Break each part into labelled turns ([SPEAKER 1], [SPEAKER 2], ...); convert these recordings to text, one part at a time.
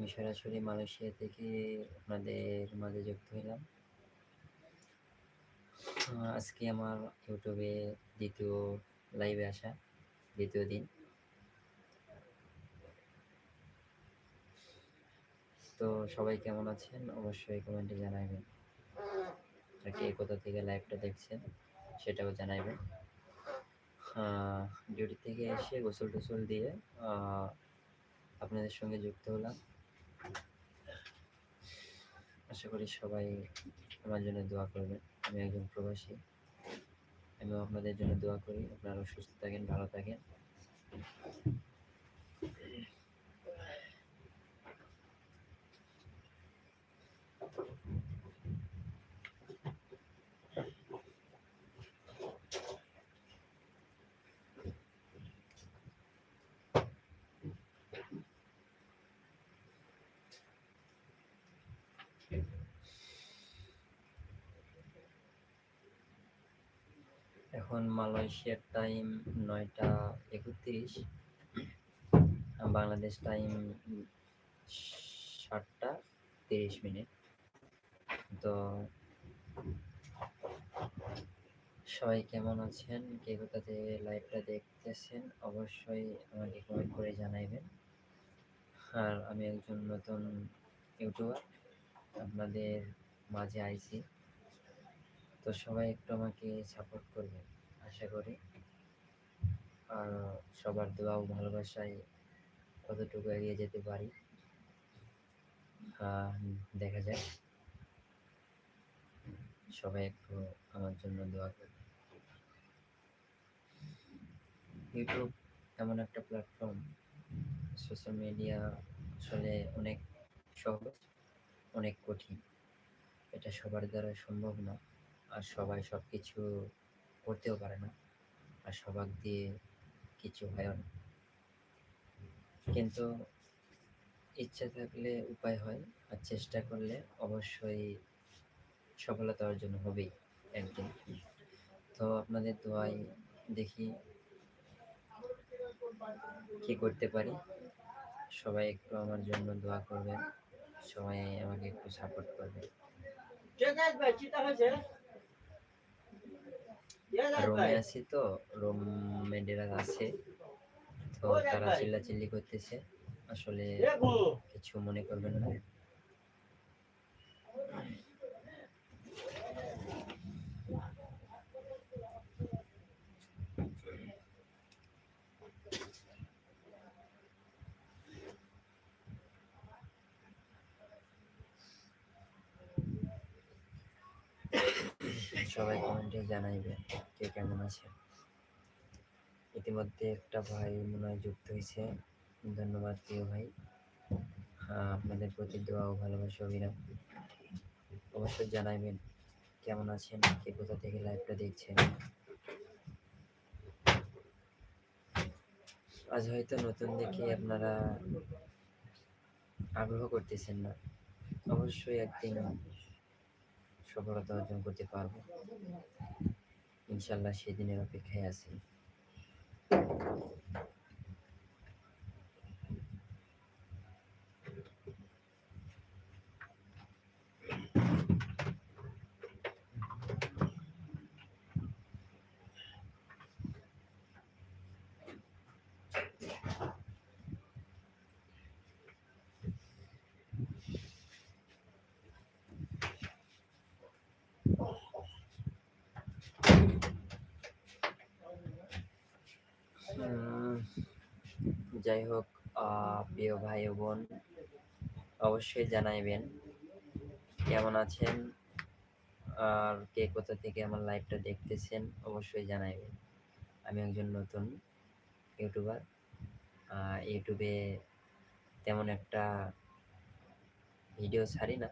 [SPEAKER 1] আমি সরাসরি মালয়েশিয়া থেকে আপনাদের মাঝে যুক্ত হইলাম। আজকে আমার ইউটিউবে দ্বিতীয় লাইভে আসা, দ্বিতীয় দিন। তো সবাই কেমন আছেন? অবশ্যই কমেন্টে জানাবেন আর কে কোথা থেকে লাইভটা দেখছেন, সেটাও জানাবেন ডিউটি থেকে এসে গোসল টোসল দিয়ে আপনাদের সঙ্গে যুক্ত হলাম। আশা করি সবাই আমার জন্য দোয়া করবেন। আমি একজন প্রবাসী। আমিও আপনাদের জন্য দোয়া করি। আপনারা সুস্থ থাকেন, ভালো থাকেন। এখন মালয়েশিয়ার টাইম নয়টা একত্রিশ। বাংলাদেশ টাইম সাতটা তিরিশ মিনিট। তো সবাই কেমন আছেন? কে থেকে লাইভটা দেখতেছেন? অবশ্যই আমাকে কমেন্ট করে জানাইবেন। আর আমি একজন নতুন ইউটিউবার আপনাদের মাঝে আইছি। তো সবাই একটু আমাকে সাপোর্ট করবেন। করি। আর সবার দোয়া ও ভালোবাসায় কতটুকু এগিয়ে যেতে পারি দেখা যাক। সবাই একটু আমার জন্য দোয়া করবেন ইউটিউব এমন একটা প্ল্যাটফর্ম সোশ্যাল মিডিয়া আসলে অনেক সহজ, অনেক কঠিন। এটা সবার দ্বারা সম্ভব না। আর সবাই সব কিছু করতেও পারে না। আর সবাক দিয়ে কিছু হয় না। কিন্তু ইচ্ছা থাকলে উপায় হয় আর চেষ্টা করলে অবশ্যই সফলতা অর্জন হবেই একদিন। তো আপনাদের দোয়াই দেখি কি করতে পারি। সবাই একটু আমার জন্য দোয়া করবেন। সবাই আমাকে একটু সাপোর্ট করবেন। রুমে আছি তো রুম মেডেরা আছে তো তারা চিল্লা চিল্লি করতেছে আসলে কিছু মনে করবেন না সবাই কমেন্টে জানাইবে কে কেমন আছে। ইতিমধ্যে একটা ভাই মনে হয় যুক্ত হয়েছে ধন্যবাদ প্রিয় ভাই। হ্যাঁ আপনাদের প্রতি দোয়া ও ভালোবাসা অবিরাম অবশ্যই জানাইবেন কেমন আছেন, কে কোথা থেকে লাইভটা দেখছেন। আজ হয়তো নতুন দেখে আপনারা আগ্রহ করতেছেন না। অবশ্যই একদিন সফলতা অর্জন করতে পারব। ইনশাল্লাহ সেদিনের অপেক্ষায় আছি। যাই হোক প্রিয় ভাই বোন অবশ্যই জানাইবেন কেমন আছেন আর কে কোথা থেকে আমার লাইভটা দেখতেছেন অবশ্যই জানাইবেন। আমি একজন নতুন ইউটিউবার ইউটিউবে তেমন একটা ভিডিও ছাড়ি না।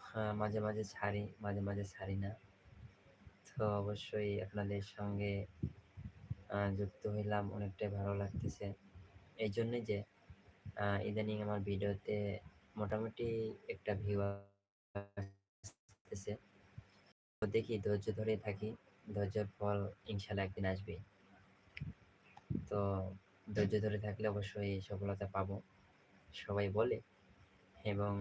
[SPEAKER 1] হ্যাঁ, মাঝে মাঝে ছাড়ি মাঝে মাঝে ছাড়ি না। তো অবশ্যই আপনাদের সঙ্গে যুক্ত হইলাম, অনেকটাই ভালো লাগতেছে। এই জন্যই যে ইদানিং আমার ভিডিওতে মোটামুটি একটা ভিউ আসতেছে। তো দেখি, ধৈর্য ধরে থাকি। ধৈর্যের ফল ইনশাল্লাহ একদিন আসবে তো ধৈর্য ধরে থাকলে অবশ্যই সফলতা পাবো। সবাই বলে, এবং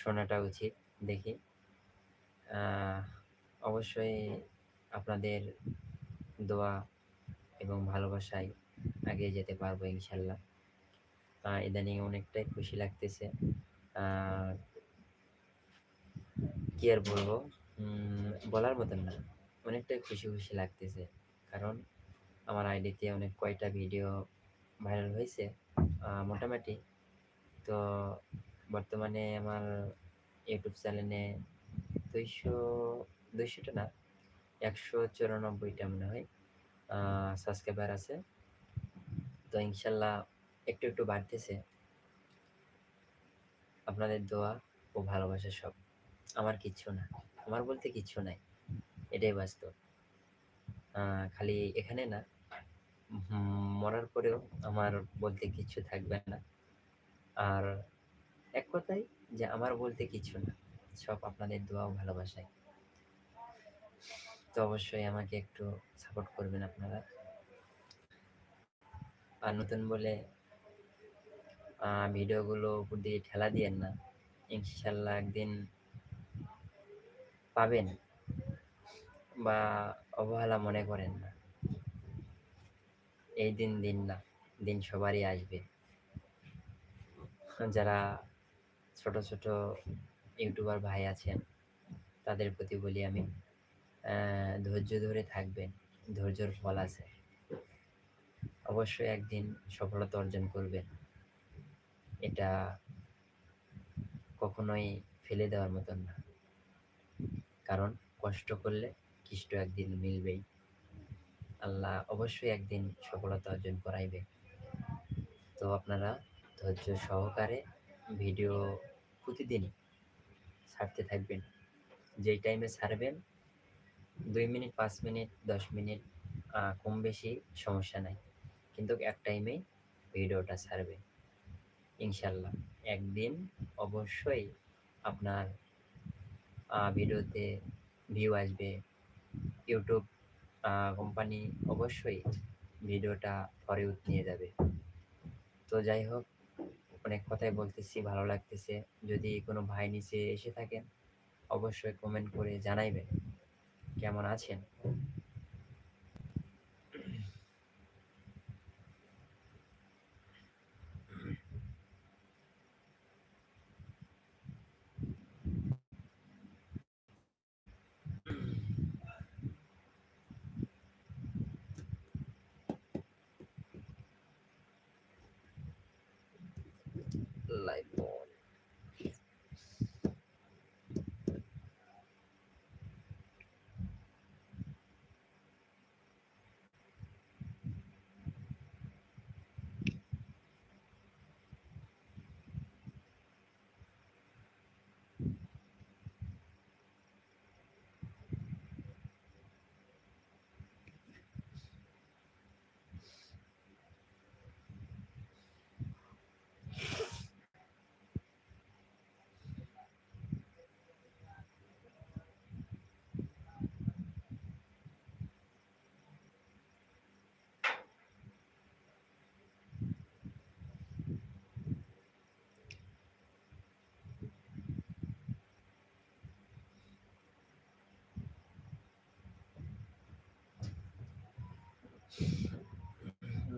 [SPEAKER 1] শোনাটা উচিত, দেখি। অবশ্যই আপনাদের দোয়া এবং ভালোবাসায় আগে যেতে পারব ইনশাল্লাহ। ইদানিং অনেকটাই খুশি লাগতেছে। কি আর বলব? বলার মতন না। অনেকটাই খুশি খুশি লাগতেছে। কারণ আমার আইডিতে অনেক কয়টা ভিডিও ভাইরাল হয়েছে মোটামুটি। তো বর্তমানে আমার ইউটিউব চ্যানেলে দুইশো, দুইশোটা না একশো চুরানব্বইটা মনে হয় সাবস্ক্রাইবার আছে। তো ইনশাল্লাহ একটু একটু বাড়তেছে। আপনাদের দোয়া ও ভালোবাসা সব। আমার কিচ্ছু না। আমার বলতে কিচ্ছু নাই। এটাই বাস্তব। খালি এখানে না মরার পরেও আমার বলতে কিচ্ছু থাকবে না। আর এক কথাই যে আমার বলতে কিছু না। সব আপনাদের দোয়া ও ভালোবাসায়। তো অবশ্যই আমাকে একটু সাপোর্ট করবেন আপনারা। আর নতুন বলে ভিডিওগুলো উপর দিয়ে ঠেলা দিয়েন না। ইনশাল্লাহ একদিন পাবেন বা অবহেলা মনে করেন না। এই দিন দিন না, দিন সবারই আসবে। যারা ছোট ছোট ইউটিউবার ভাই আছেন, তাদের প্রতি বলি আমি। ধৈর্য ধরে থাকবেন, ধৈর্যর ফল আছে। অবশ্যই একদিন সফলতা অর্জন করবেন। এটা কখনোই ফেলে দেওয়ার মতন না। কারণ কষ্ট করলে কৃষ্ট একদিন মিলবেই। আল্লাহ অবশ্যই একদিন সফলতা অর্জন করাইবে। তো আপনারা ধৈর্য সহকারে ভিডিও প্রতিদিনই ছাড়তে থাকবেন। যেই টাইমে ছাড়বেন দুই মিনিট, পাঁচ মিনিট, দশ মিনিট কম বেশি সমস্যা নাই। কিন্তু এক টাইমেই ভিডিওটা ছাড়বে। ইনশাল্লাহ। একদিন অবশ্যই আপনার ভিডিওতে ভিউ আসবে। ইউটিউব কোম্পানি অবশ্যই ভিডিওটা ফর ইউথ নিয়ে যাবে। তো যাই হোক, অনেক কথাই বলতেছি, ভালো লাগতেছে। যদি কোনো ভাই নিচে এসে থাকেন, অবশ্যই কমেন্ট করে জানাইবেন। কেমন আছেন লাইভ অন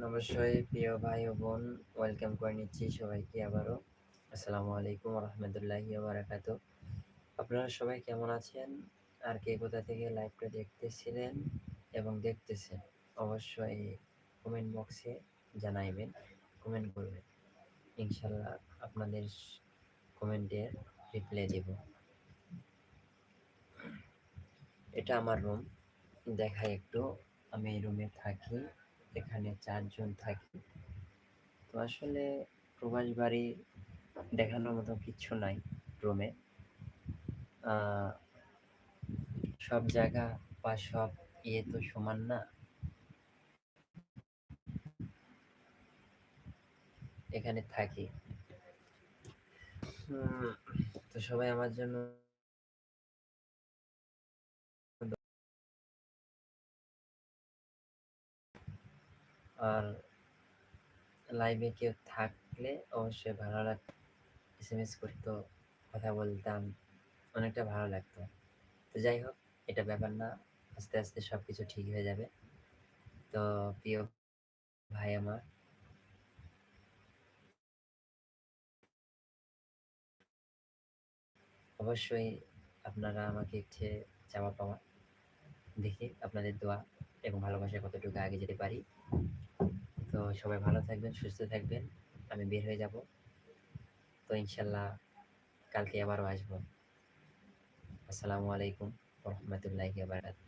[SPEAKER 1] অবশ্যই প্রিয় ভাই ও বোন ওয়েলকাম করে নিচ্ছি সবাইকে আবারও। আসসালামু আলাইকুম রহমতুল্লাহি বারাকাতু আপনারা সবাই কেমন আছেন? আর কে কোথা থেকে লাইভটা দেখতেছিলেন এবং দেখতেছেন, অবশ্যই কমেন্ট বক্সে জানাইবেন কমেন্ট করবেন। ইনশাল্লাহ আপনাদের কমেন্টের রিপ্লাই দেব। এটা আমার রুম দেখাই একটু, আমি এই রুমে থাকি। এখানে চারজন থাকি। তো আসলে প্রবাস বাড়ি দেখানোর মতো কিচ্ছু নাই রুমে। সব জায়গা বা সব ইয়ে তো সমান না। এখানে থাকি। তো সবাই আমার জন্য আর লাইভে কেউ থাকলে অবশ্যই ভালো লাগ এস করতো, কথা বলতাম, অনেকটা ভালো লাগতো। তো যাই হোক এটা ব্যাপার না। আস্তে, আস্তে সবকিছু ঠিক হয়ে যাবে। তো প্রিয় ভাই আমার অবশ্যই আপনারা আমাকে হচ্ছে চাওয়া পাওয়া দেখি আপনাদের দোয়া এবং ভালোবাসায় কতটুকু আগে যেতে পারি। তো সবাই ভালো থাকবেন, সুস্থ থাকবেন। আমি বের হয়ে যাব। তো ইনশাল্লাহ কালকে আবারও আসব। আসসালামু আলাইকুম রহমতুল্লাহ বারাকাতুহু।